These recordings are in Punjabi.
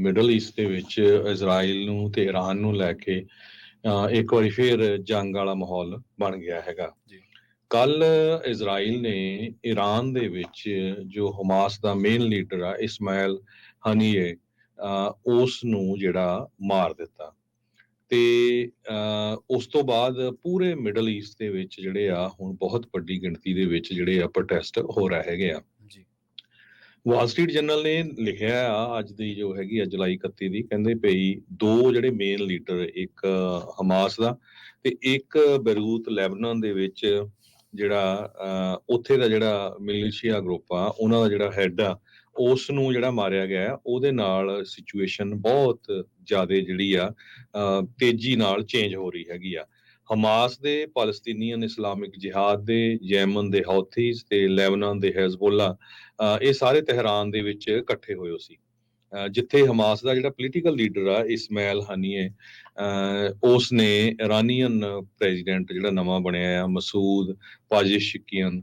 ਮਿਡਲ ਈਸਟ ਦੇ ਵਿੱਚ ਇਜ਼ਰਾਈਲ ਨੂੰ ਤੇ ਈਰਾਨ ਨੂੰ ਲੈ ਕੇ ਇੱਕ ਵਾਰੀ ਫੇਰ ਜੰਗ ਵਾਲਾ ਮਾਹੌਲ ਬਣ ਗਿਆ ਹੈਗਾ। ਜੀ। ਕੱਲ ਇਜ਼ਰਾਈਲ ਨੇ ਈਰਾਨ ਦੇ ਵਿੱਚ ਜੋ ਹਮਾਸ ਦਾ ਮੇਨ ਲੀਡਰ ਆ ਇਸਮਾਇਲ ਹਨੀਏ ਉਸ ਨੂੰ ਜਿਹੜਾ ਮਾਰ ਦਿੱਤਾ। ਤੇ ਉਸ ਤੋਂ ਬਾਅਦ ਪੂਰੇ ਮਿਡਲ ਈਸਟ ਦੇ ਵਿੱਚ ਜਿਹੜੇ ਆ ਹੁਣ ਬਹੁਤ ਵੱਡੀ ਗਿਣਤੀ ਦੇ ਵਿੱਚ ਜਿਹੜੇ ਆ ਪ੍ਰੋਟੈਸਟ ਹੋ ਰਹੇ ਹੈਗੇ ਆ। ਵਾਲ ਸਟਰੀਟ ਜਰਨਲ ਨੇ ਲਿਖਿਆ ਆ, ਅੱਜ ਦੀ ਜੋ ਹੈਗੀ ਆ ਜੁਲਾਈ 31 ਦੀ, ਕਹਿੰਦੇ ਪਈ ਦੋ ਜਿਹੜੇ ਮੇਨ ਲੀਡਰ ਇੱਕ ਹਮਾਸ ਦਾ ਤੇ ਇੱਕ ਬੈਰੂਤ ਲੈਬਨਾਨ ਦੇ ਵਿੱਚ ਜਿਹੜਾ ਉੱਥੇ ਦਾ ਜਿਹੜਾ ਮਿਲੀਸ਼ੀਆ ਗਰੁੱਪ ਆ, ਉਹਨਾਂ ਦਾ ਜਿਹੜਾ ਹੈੱਡ ਆ ਉਸ ਨੂੰ ਜਿਹੜਾ ਮਾਰਿਆ ਗਿਆ ਉਹਦੇ ਨਾਲ ਸਿਚੁਏਸ਼ਨ ਬਹੁਤ ਜ਼ਿਆਦਾ ਜਿਹੜੀ ਆ ਤੇਜ਼ੀ ਨਾਲ ਚੇਂਜ ਹੋ ਰਹੀ ਹੈਗੀ ਆ। ਹਮਾਸ ਦੇ ਪਾਲਸਤੀਨੀਅਨ ਇਸਲਾਮਿਕ ਜਿਹਾਦ ਦੇ, ਯੈਮਨ ਦੇ ਹੌਥੀਜ਼ ਤੇ ਲੈਬਨਾਨ ਦੇ ਹਿਜ਼ਬੁੱਲਾ ਇਹ ਸਾਰੇ ਤਹਿਰਾਨ ਦੇ ਵਿੱਚ ਇਕੱਠੇ ਹੋਏ ਸੀ। ਅਹ ਜਿੱਥੇ ਹਮਾਸ ਦਾ ਜਿਹੜਾ ਪੋਲੀਟੀਕਲ ਲੀਡਰ ਆ, ਇਸਮਾਇਲ ਹਨੀਏ ਅਹ ਉਸ ਨੇ ਇਰਾਨੀਅਨ ਪ੍ਰੈਜ਼ੀਡੈਂਟ ਜਿਹੜਾ ਨਵਾਂ ਬਣਿਆ ਆ, ਮਸੂਦ ਪਾਜਿਸ਼ਕੀਅਨ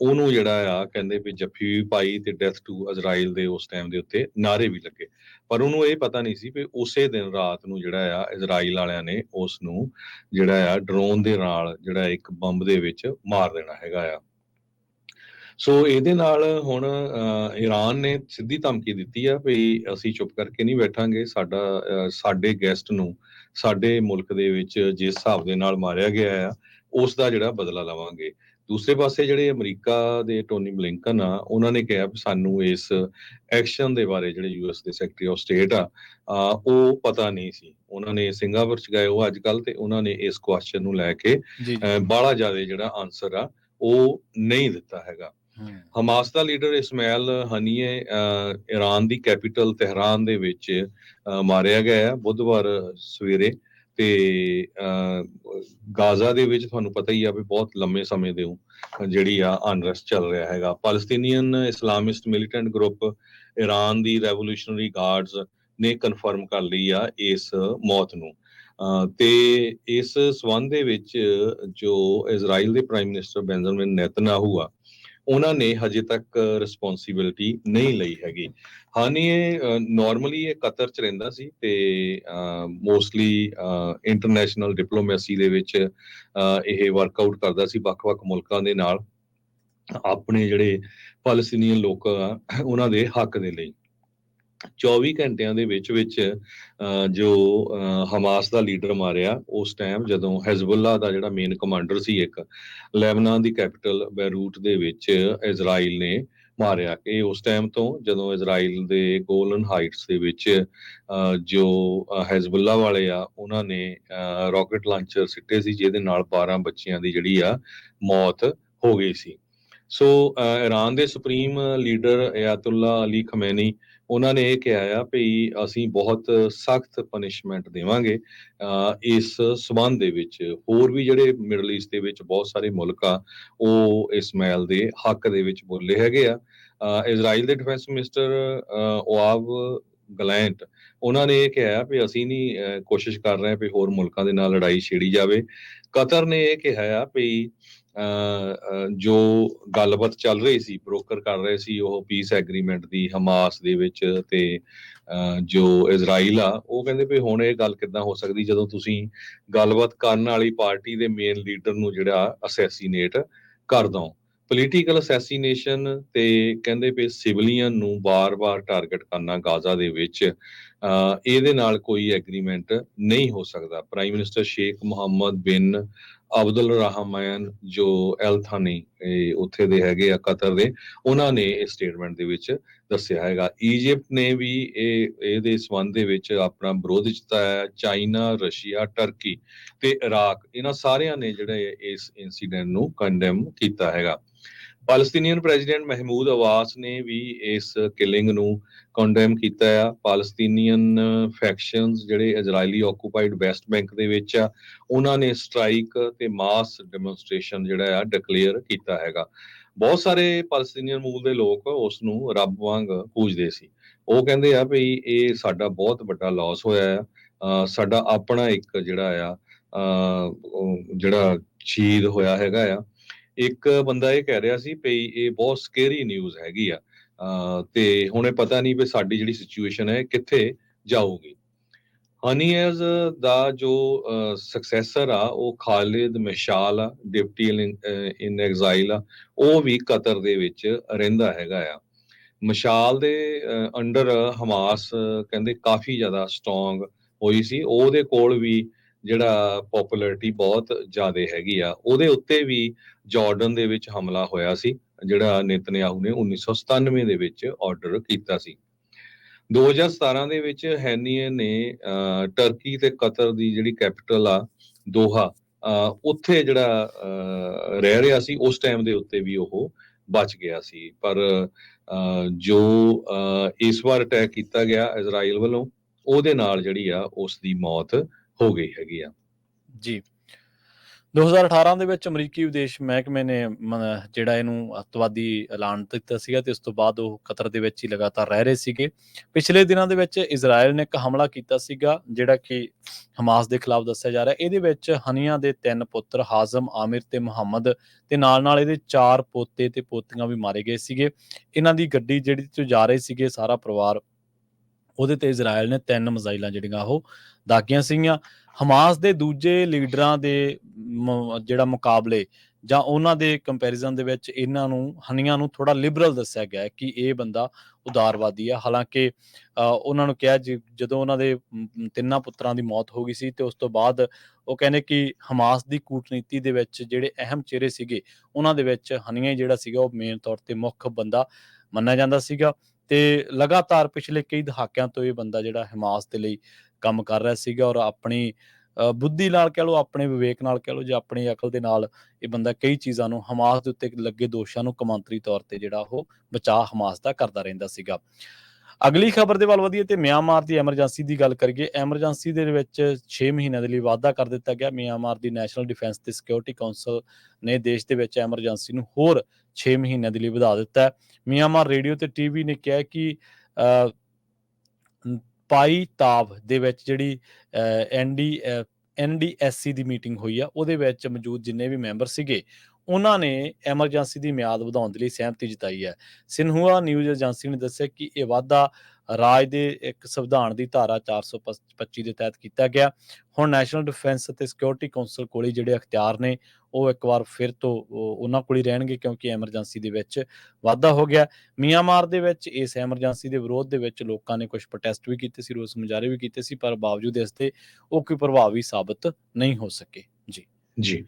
ਉਹਨੂੰ ਜਿਹੜਾ ਆ ਕਹਿੰਦੇ ਵੀ ਜੱਫੀ ਵੀ ਪਾਈ ਤੇ ਡੈਥ ਟੂ ਇਜ਼ਰਾਈਲ ਦੇ ਉਸ ਟਾਈਮ ਦੇ ਉੱਤੇ ਨਾਰੇ ਵੀ ਲੱਗੇ। ਪਰ ਉਹਨੂੰ ਇਹ ਪਤਾ ਨਹੀਂ ਸੀ ਵੀ ਉਸੇ ਦਿਨ ਰਾਤ ਨੂੰ ਜਿਹੜਾ ਆ ਇਜ਼ਰਾਈਲ ਵਾਲਿਆਂ ਨੇ ਉਸ ਨੂੰ ਜਿਹੜਾ ਆ ਡਰੋਨ ਦੇ ਨਾਲ ਜਿਹੜਾ ਇੱਕ ਬੰਬ ਦੇ ਵਿੱਚ ਮਾਰ ਦੇਣਾ ਹੈਗਾ ਆ। ਸੋ ਇਹਦੇ ਨਾਲ ਹੁਣ ਅਹ, ਈਰਾਨ ਨੇ ਸਿੱਧੀ ਧਮਕੀ ਦਿੱਤੀ ਆ ਵੀ ਅਸੀਂ ਚੁੱਪ ਕਰਕੇ ਨਹੀਂ ਬੈਠਾਂਗੇ ਸਾਡਾ ਅਹ, ਸਾਡੇ ਗੈਸਟ ਨੂੰ ਸਾਡੇ ਮੁਲਕ ਦੇ ਵਿੱਚ ਜਿਸ ਹਿਸਾਬ ਦੇ ਨਾਲ ਮਾਰਿਆ ਗਿਆ ਆ ਉਸ ਦਾ ਜਿਹੜਾ ਬਦਲਾ ਲਵਾਂਗੇ। ਦੂਸਰੇ ਪਾਸੇ ਜਿਹੜੇ ਅਮਰੀਕਾ ਦੇ ਟੋਨੀ ਬਲਿੰਕਨ ਆ ਉਹਨਾਂ ਨੇ ਕਿਹਾ ਵੀ ਸਾਨੂੰ ਇਸ ਐਕਸ਼ਨ ਦੇ ਬਾਰੇ ਜਿਹੜੇ ਯੂਐਸ ਦੇ ਸੈਕਟਰੀ ਆਫ ਸਟੇਟ ਆ ਉਹ ਪਤਾ ਨਹੀਂ ਸੀ। ਉਹਨਾਂ ਨੇ ਸਿੰਗਾਪੁਰ ਚ ਗਏ ਉਹ ਅੱਜ ਕੱਲ ਤੇ ਉਹਨਾਂ ਨੇ ਇਸ ਕੁਐਸਚਨ ਨੂੰ ਲੈ ਕੇ ਬਾਹਲਾ ਜ਼ਿਆਦਾ ਜਿਹੜਾ ਆਨਸਰ ਆ ਉਹ ਨਹੀਂ ਦਿੱਤਾ ਹੈਗਾ। ਹਮਾਸ ਦਾ ਲੀਡਰ ਇਸਮਾਇਲ ਹਨੀਏ ਈਰਾਨ ਦੀ ਕੈਪੀਟਲ ਤਹਿਰਾਨ ਦੇ ਵਿੱਚ ਮਾਰਿਆ ਗਿਆ ਹੈ ਬੁੱਧਵਾਰ ਸਵੇਰੇ। ਤੇ ਗਾਜ਼ਾ ਦੇ ਵਿੱਚ ਤੁਹਾਨੂੰ ਪਤਾ ਹੀ ਆ ਵੀ ਬਹੁਤ ਲੰਮੇ ਸਮੇਂ ਦੇ ਜਿਹੜੀ ਆ ਅਨਰਸਟ ਚੱਲ ਰਿਹਾ ਹੈਗਾ। Palestinian Islamist militant group Iran ਦੀ ਰੈਵੋਲੂਸ਼ਨਰੀ ਗਾਰਡਸ ਨੇ ਕਨਫਰਮ ਕਰ ਲਈ ਆ ਇਸ ਮੌਤ ਨੂੰ। ਤੇ ਇਸ ਸਬੰਧ ਦੇ ਵਿੱਚ ਜੋ ਇਜ਼ਰਾਈਲ ਦੇ ਪ੍ਰਾਈਮ ਮਿਨਿਸਟਰ ਬੈਂਜਾਮਿਨ ਨੇਤਨਯਾਹੂ ਆ ਉਹਨਾਂ ਨੇ ਹਜੇ ਤੱਕ ਰਿਸਪੌਂਸਿਬਿਲਟੀ ਨਹੀਂ ਲਈ ਹੈਗੀ। ਹਾਂ ਇਹ ਨਾਰਮਲੀ ਇਹ ਕਤਰ ਚ ਰਹਿੰਦਾ ਸੀ ਤੇ ਮੋਸਟਲੀ ਇੰਟਰਨੈਸ਼ਨਲ ਡਿਪਲੋਮੈਸੀ ਦੇ ਵਿੱਚ ਇਹ ਵਰਕਆਊਟ ਕਰਦਾ ਸੀ ਵੱਖ-ਵੱਖ ਮੁਲਕਾਂ ਦੇ ਨਾਲ। ਆਪਣੇ ਜਿਹੜੇ ਫਲਸਤੀਨੀਅਨ ਲੋਕ ਆ, ਉਹਨਾਂ ਦੇ ਹੱਕ ਦੇ ਲਈ। 24 ਘੰਟਿਆਂ ਦੇ ਵਿੱਚ ਵਿੱਚ ਅਹ, ਜੋ ਅਹ, ਹਮਾਸ ਦਾ ਲੀਡਰ ਮਾਰਿਆ ਉਸ ਟਾਈਮ ਜਦੋਂ ਹਿਜ਼ਬੁੱਲਾ ਦਾ ਜਿਹੜਾ ਮੇਨ ਕਮਾਂਡਰ ਸੀ ਇੱਕ ਲੈਬਨਾਨ ਦੀ ਕੈਪੀਟਲ ਬੈਰੂਟ ਦੇ ਵਿੱਚ ਇਜ਼ਰਾਈਲ ਨੇ ਮਾਰਿਆ। ਇਹ ਉਸ ਟਾਈਮ ਤੋਂ ਜਦੋਂ ਇਜ਼ਰਾਈਲ ਦੇ ਗੋਲਨ ਹਾਈਟਸ ਦੇ ਵਿੱਚ ਅਹ, ਜੋ ਅਹ, ਵਾਲੇ ਆ ਉਹਨਾਂ ਨੇ ਰਾਕਟ ਲਾਂਚਰ ਸਿੱਟੇ ਸੀ ਜਿਹਦੇ ਨਾਲ 12 ਬੱਚਿਆਂ ਦੀ ਜਿਹੜੀ ਆ ਮੌਤ ਹੋ ਗਈ ਸੀ। ਸੋ ਅਹ, ਈਰਾਨ ਦੇ supreme leader Ayatollah Ali Khamenei ਉਹਨਾਂ ਨੇ ਇਹ ਕਿਹਾ ਆ ਵੀ ਅਸੀਂ ਬਹੁਤ ਸਖਤ ਪਨਿਸ਼ਮੈਂਟ ਦੇਵਾਂਗੇ ਇਸ ਸਬੰਧ ਦੇ ਵਿੱਚ। ਹੋਰ ਵੀ ਜਿਹੜੇ ਮਿਡਲ ਈਸਟ ਦੇ ਵਿੱਚ ਬਹੁਤ ਸਾਰੇ ਮੁਲਕ ਆ ਉਹ ਇਸਮਾਇਲ ਦੇ ਹੱਕ ਦੇ ਵਿੱਚ ਬੋਲੇ ਹੈਗੇ ਆ। ਇਜ਼ਰਾਈਲ ਦੇ ਡਿਫੈਂਸ ਮਿਨਿਸਟਰ ਓਆਵ ਗਲੈਂਟ ਉਹਨਾਂ ਨੇ ਇਹ ਕਿਹਾ ਵੀ ਅਸੀਂ ਨਹੀਂ ਅਹ, ਕੋਸ਼ਿਸ਼ ਕਰ ਰਹੇ ਹਾਂ ਵੀ ਹੋਰ ਮੁਲਕਾਂ ਦੇ ਨਾਲ ਲੜਾਈ ਛੇੜੀ ਜਾਵੇ। ਕਤਰ ਨੇ ਇਹ ਕਿਹਾ ਆ ਵੀ ਜੋ ਗੱਲਬਾਤ ਚੱਲ ਰਹੀ ਸੀ ਬ੍ਰੋਕਰ ਕਰ ਰਹੇ ਸੀ ਉਹ ਪੀਸ ਐਗਰੀਮੈਂਟ ਦੀ ਹਮਾਸ ਦੇ ਵਿੱਚ ਤੇ ਜੋ ਇਜ਼ਰਾਈਲ ਆ ਉਹ ਕਹਿੰਦੇ ਵੀ ਹੁਣ ਇਹ ਗੱਲ ਕਿੱਦਾਂ ਹੋ ਸਕਦੀ ਜਦੋਂ ਤੁਸੀਂ ਗੱਲਬਾਤ ਕਰਨ ਵਾਲੀ ਪਾਰਟੀ ਦੇ ਮੇਨ ਲੀਡਰ ਨੂੰ ਜਿਹੜਾ ਅਸੈਸੀਨੇਟ ਕਰ ਦੋ ਪੋਲੀਟੀਕਲ ਅਸੈਸੀਨੇਸ਼ਨ ਤੇ ਕਹਿੰਦੇ ਵੀ ਸਿਵਲੀਅਨ ਨੂੰ ਬਾਰ-ਬਾਰ ਟਾਰਗੇਟ ਕਰਨਾ ਗਾਜ਼ਾ ਦੇ ਵਿੱਚ ਅਹ, ਇਹਦੇ ਨਾਲ ਕੋਈ ਐਗਰੀਮੈਂਟ ਨਹੀਂ ਹੋ ਸਕਦਾ। ਪ੍ਰਾਈਮ ਮਿਨਿਸਟਰ ਸ਼ੇਖ ਮੁਹੰਮਦ ਬਿਨ ਅਬਦੁਲ ਰਹਿਮਾਨ ਜੋ ਐਲ ਥਾਨੀ ਉੱਥੇ ਦੇ ਹੈਗੇ ਆ ਕਤਰ ਦੇ, ਉਹਨਾਂ ਨੇ ਇਸ ਸਟੇਟਮੈਂਟ ਦੇ ਵਿੱਚ ਦੱਸਿਆ ਹੈਗਾ। ਈਜਿਪਟ ਨੇ ਵੀ ਇਹ, ਇਹਦੇ ਸੰਬੰਧ ਦੇ ਵਿੱਚ ਆਪਣਾ ਵਿਰੋਧ ਜਤਾਇਆ ਚਾਈਨਾ, ਰਸ਼ੀਆ ਟਰਕੀ ਤੇ ਇਰਾਕ ਇਹਨਾਂ ਸਾਰਿਆਂ ਨੇ ਜਿਹੜੇ ਇਸ ਇਨਸੀਡੈਂਟ ਨੂੰ ਕੰਡੈਮ ਕੀਤਾ ਹੈਗਾ। ਪਾਲਸਤੀਨੀਅਨ ਪ੍ਰੈਜ਼ੀਡੈਂਟ ਮਹਿਮੂਦ ਅਵਾਸ ਨੇ ਵੀ ਇਸ ਕਿਲਿੰਗ ਨੂੰ ਕੰਡੈਮ ਕੀਤਾ ਆ। ਪਾਲਸਤੀਨੀਅਨ ਫੈਕਸ਼ਨਸ ਜਿਹੜੇ ਇਜ਼ਰਾਈਲੀ ਆਕੂਪਾਈਡ ਵੈਸਟ ਬੈਂਕ ਦੇ ਵਿੱਚ ਆ, ਉਹਨਾਂ ਨੇ ਸਟ੍ਰਾਈਕ ਤੇ ਮਾਸ ਡੈਮੋਨਸਟ੍ਰੇਸ਼ਨ ਜਿਹੜਾ ਆ ਡਿਕਲੇਅਰ ਕੀਤਾ ਹੈਗਾ। ਬਹੁਤ ਸਾਰੇ ਪਾਲਸਤੀਨੀਅਨ ਮੂਲ ਦੇ ਲੋਕ ਉਸ ਨੂੰ ਰੱਬ ਵਾਂਗ ਪੂਜਦੇ ਸੀ। ਉਹ ਕਹਿੰਦੇ ਆ ਵੀ ਇਹ ਸਾਡਾ ਬਹੁਤ ਵੱਡਾ ਲਾਸ ਹੋਇਆ ਆ। ਸਾਡਾ ਆਪਣਾ ਇੱਕ ਜਿਹੜਾ ਆ ਜਿਹੜਾ ਸ਼ਹੀਦ ਹੋਇਆ ਹੈਗਾ ਆ ਇੱਕ ਬੰਦਾ ਇਹ ਕਹਿ ਰਿਹਾ ਸੀ ਵੀ ਇਹ ਬਹੁਤ ਸਕੇਰੀ ਨਿਊਜ਼ ਹੈਗੀ ਆ, ਅਹ, ਤੇ ਹੁਣ ਪਤਾ ਨਹੀਂ ਵੀ ਸਾਡੀ ਜਿਹੜੀ ਸਿਚੁਏਸ਼ਨ ਹੈ ਕਿੱਥੇ ਜਾਊਗੀ। ਹਨੀਅਰਸ ਦਾ ਜੋ ਸਕਸੈਸਰ ਆ, ਉਹ ਖਾਲਿਦ ਮਸ਼ਾਲ ਆ, ਡਿਪਟੀ ਇਨ ਐਗਜ਼ਾਈਲ ਆ, ਉਹ ਵੀ ਕਤਰ ਦੇ ਵਿੱਚ ਰਹਿੰਦਾ ਹੈਗਾ ਆ। ਮਸ਼ਾਲ ਦੇ ਅੰਡਰ ਹਮਾਸ ਕਹਿੰਦੇ ਕਾਫੀ ਜ਼ਿਆਦਾ ਸਟਰੋਂਗ ਹੋਈ ਸੀ। ਉਹਦੇ ਕੋਲ ਵੀ ਜਿਹੜਾ ਪਪੂਲੈਰਿਟੀ ਬਹੁਤ ਜ਼ਿਆਦਾ ਹੈਗੀ ਆ ਉਹਦੇ ਉੱਤੇ ਵੀ ਜਾਰਡਨ ਦੇ ਵਿੱਚ ਹਮਲਾ ਹੋਇਆ ਸੀ ਜਿਹੜਾ ਨੇਤਨਯਾਹੂ ਨੇ 1997 ਦੇ ਵਿੱਚ ਆਰਡਰ ਕੀਤਾ ਸੀ। 2017 ਦੇ ਵਿੱਚ ਹੈਨੀਏ ਨੇ ਟਰਕੀ ਤੇ ਕਤਰ ਦੀ ਜਿਹੜੀ ਕੈਪੀਟਲ ਆ ਦੋਹਾ ਅਹ, ਉੱਥੇ ਜਿਹੜਾ ਅਹ, ਰਹਿ ਰਿਹਾ ਸੀ ਉਸ ਟਾਈਮ ਦੇ ਉੱਤੇ ਵੀ ਉਹ ਬਚ ਗਿਆ ਸੀ। ਪਰ ਅਹ, ਜੋ ਅਹ, ਇਸ ਵਾਰ ਅਟੈਕ ਕੀਤਾ ਗਿਆ ਇਜ਼ਰਾਈਲ ਵੱਲੋਂ ਉਹਦੇ ਨਾਲ ਜਿਹੜੀ ਆ ਉਸ ਦੀ ਮੌਤ ਹੋ ਗਈ ਹੈਗੀ ਆ। ਜੀ। 2018 ਦੇ ਵਿੱਚ ਅਮਰੀਕੀ ਵਿਦੇਸ਼ ਮਹਿਕਮੇ ਨੇ ਜਿਹੜਾ ਇਹਨੂੰ ਅੱਤਵਾਦੀ ਐਲਾਨ ਦਿੱਤਾ ਸੀਗਾ ਤੇ ਉਸ ਤੋਂ ਬਾਅਦ ਉਹ ਕਤਰ ਦੇ ਵਿੱਚ ਹੀ ਲਗਾਤਾਰ ਰਹਿ ਰਹੇ ਸੀਗੇ। ਪਿਛਲੇ ਦਿਨਾਂ ਦੇ ਵਿੱਚ ਇਜ਼ਰਾਈਲ ਨੇ ਇੱਕ ਹਮਲਾ ਕੀਤਾ ਸੀਗਾ, ਜਿਹੜਾ ਕਿ ਹਮਾਸ ਦੇ ਖਿਲਾਫ ਦੱਸਿਆ ਜਾ ਰਿਹਾ। ਇਹਦੇ ਵਿੱਚ ਹਨੀਆ ਦੇ ਤਿੰਨ ਪੁੱਤਰ, ਹਾਜ਼ਮ, ਆਮਿਰ ਤੇ ਮੁਹੰਮਦ ਤੇ ਨਾਲ ਨਾਲ ਇਹਦੇ ਚਾਰ ਪੋਤੇ ਤੇ ਪੋਤੀਆਂ ਵੀ ਮਾਰੇ ਗਏ ਸੀਗੇ। ਇਹਨਾਂ ਦੀ ਗੱਡੀ ਜਿਹੜੀ ਤੋਂ ਜਾ ਰਹੇ ਸੀਗੇ, ਸਾਰਾ ਪਰਿਵਾਰ ਉਹਦੇ ਤੇ ਇਜ਼ਰਾਈਲ ਨੇ ਤਿੰਨ ਮਿਜ਼ਾਈਲਾਂ ਜਿਹੜੀਆਂ ਉਹ ਦਾਗੀਆਂ ਸੀਗੀਆਂ। ਹਮਾਸ ਦੇ ਦੂਜੇ ਲੀਡਰਾਂ ਦੇ ਜਿਹੜਾ ਮੁਕਾਬਲੇ ਜਾਂ ਉਹਨਾਂ ਦੇ ਕੰਪੈਰੀਜ਼ਨ ਦੇ ਵਿੱਚ ਇਹਨਾਂ ਨੂੰ ਹਨੀਆਂ ਨੂੰ ਥੋੜਾ ਲਿਬਰਲ ਦੱਸਿਆ ਗਿਆ ਕਿ ਇਹ ਬੰਦਾ ਉਦਾਰਵਾਦੀ ਹੈ ਹਾਲਾਂਕਿ ਅ, ਉਹਨਾਂ ਨੂੰ ਕਿਹਾ ਜੀ- ਜਦੋਂ ਉਹਨਾਂ ਦੇ ਤਿੰਨਾਂ ਪੁੱਤਰਾਂ ਦੀ ਮੌਤ ਹੋ ਗਈ ਸੀ ਤੇ ਉਸ ਤੋਂ ਬਾਅਦ ਉਹ ਕਹਿੰਦੇ ਕਿ ਹਮਾਸ ਦੀ ਕੂਟਨੀਤੀ ਦੇ ਵਿੱਚ ਜਿਹੜੇ ਅਹਿਮ ਚਿਹਰੇ ਸੀਗੇ ਉਹਨਾਂ ਦੇ ਵਿੱਚ ਹਨੀਆਂ ਹੀ ਜਿਹੜਾ ਸੀਗਾ ਉਹ ਮੇਨ ਤੌਰ ਤੇ ਮੁੱਖ ਬੰਦਾ ਮੰਨਿਆ ਜਾਂਦਾ ਸੀਗਾ। ਤੇ ਲਗਾਤਾਰ ਪਿਛਲੇ ਕਈ ਦਹਾਕਿਆਂ ਤੋਂ ਇਹ ਬੰਦਾ ਜਿਹੜਾ ਹਮਾਸ ਦੇ ਲਈ ਕੰਮ ਕਰ ਰਿਹਾ ਸੀਗਾ ਔਰ ਆਪਣੀ ਅ, ਬੁੱਧੀ ਨਾਲ ਕਹਿ ਲਓ ਆਪਣੇ ਵਿਵੇਕ ਨਾਲ ਕਹਿ ਲਓ ਜਾਂ ਆਪਣੀ ਅਕਲ ਦੇ ਨਾਲ ਇਹ ਬੰਦਾ ਕਈ ਚੀਜ਼ਾਂ ਨੂੰ ਹਮਾਸ ਦੇ ਉੱਤੇ ਲੱਗੇ ਦੋਸ਼ਾਂ ਨੂੰ ਕਮਾਂਤਰੀ ਤੌਰ ਤੇ ਜਿਹੜਾ ਉਹ ਬਚਾਅ ਹਮਾਸ ਦਾ ਕਰਦਾ ਰਹਿੰਦਾ ਸੀਗਾ। ਅਗਲੀ ਖਬਰ ਦੇ ਵੱਲ ਵਧੀਏ ਤੇ ਮਿਆਂਮਾਰ ਦੀ ਐਮਰਜੈਂਸੀ ਦੀ ਗੱਲ ਕਰੀਏ, ਐਮਰਜੈਂਸੀ ਦੇ ਵਿੱਚ 6 ਮਹੀਨਿਆਂ ਦੇ ਲਈ ਵਾਅਦਾ ਕਰ ਦਿੱਤਾ ਗਿਆ। ਮਿਆਂਮਾਰ ਦੀ ਨੈਸ਼ਨਲ ਡਿਫੈਂਸ ਤੇ ਸਿਕਿਉਰਿਟੀ ਕਾਉਂਸਲ ਨੇ ਦੇਸ਼ ਦੇ ਵਿੱਚ ਐਮਰਜੈਂਸੀ ਨੂੰ ਹੋਰ 6 ਮਹੀਨਿਆਂ ਦੇ ਲਈ ਵਧਾ ਦਿੱਤਾ ਮਿਆਂਮਾਰ ਰੇਡੀਓ ਤੇ ਟੀਵੀ ਨੇ ਕਿਹਾ ਕਿ ਪਾਈ ਤਾਵ ਦੇ ਵਿੱਚ ਜਿਹੜੀ ਐਨਡੀ ਐਨਡੀਐਸਸੀ ਦੀ ਮੀਟਿੰਗ ਹੋਈ ਆ, ਉਹਦੇ ਵਿੱਚ ਮੌਜੂਦ ਜਿੰਨੇ ਵੀ ਮੈਂਬਰ ਸੀਗੇ ਉਹਨਾਂ ਨੇ ਐਮਰਜੈਂਸੀ ਦੀ ਮਿਆਦ ਵਧਾਉਣ ਦੇ ਲਈ ਸਹਿਮਤੀ ਜਤਾਈ ਹੈ। ਸਿਨਹੂਆ ਨਿਊਜ਼ ਏਜੰਸੀ ਨੇ ਦੱਸਿਆ ਕਿ ਇਹ ਵਾਅਦਾ ਰਾਜ ਦੇ ਇੱਕ ਸੰਵਿਧਾਨ ਦੀ ਧਾਰਾ 425 ਦੇ ਤਹਿਤ ਕੀਤਾ ਗਿਆ। ਹੁਣ ਨੈਸ਼ਨਲ ਡਿਫੈਂਸ ਅਤੇ ਸਿਕਿਉਰਿਟੀ ਕਾਉਂਸਲ ਕੋਲ ਹੀ ਜਿਹੜੇ ਅਖਤਿਆਰ ਨੇ, ਉਹ ਇੱਕ ਵਾਰ ਫਿਰ ਤੋਂ ਉਹਨਾਂ ਕੋਲ ਹੀ ਰਹਿਣਗੇ ਕਿਉਂਕਿ ਐਮਰਜੈਂਸੀ ਦੇ ਵਿੱਚ ਵਾਧਾ ਹੋ ਗਿਆ। ਮੀਆਂਮਾਰ ਦੇ ਵਿੱਚ ਇਸ ਐਮਰਜੈਂਸੀ ਦੇ ਵਿਰੋਧ ਦੇ ਵਿੱਚ ਲੋਕਾਂ ਨੇ ਕੁਝ ਪ੍ਰੋਟੈਸਟ ਵੀ ਕੀਤੇ ਸੀ, ਰੋਸ ਮੁਜ਼ਾਹਰੇ ਵੀ ਕੀਤੇ ਸੀ, ਪਰ ਬਾਵਜੂਦ ਇਸ 'ਤੇ ਉਹ ਕੋਈ ਪ੍ਰਭਾਵੀ ਸਾਬਤ ਨਹੀਂ ਹੋ ਸਕੇ। ਜੀ। ਜੀ।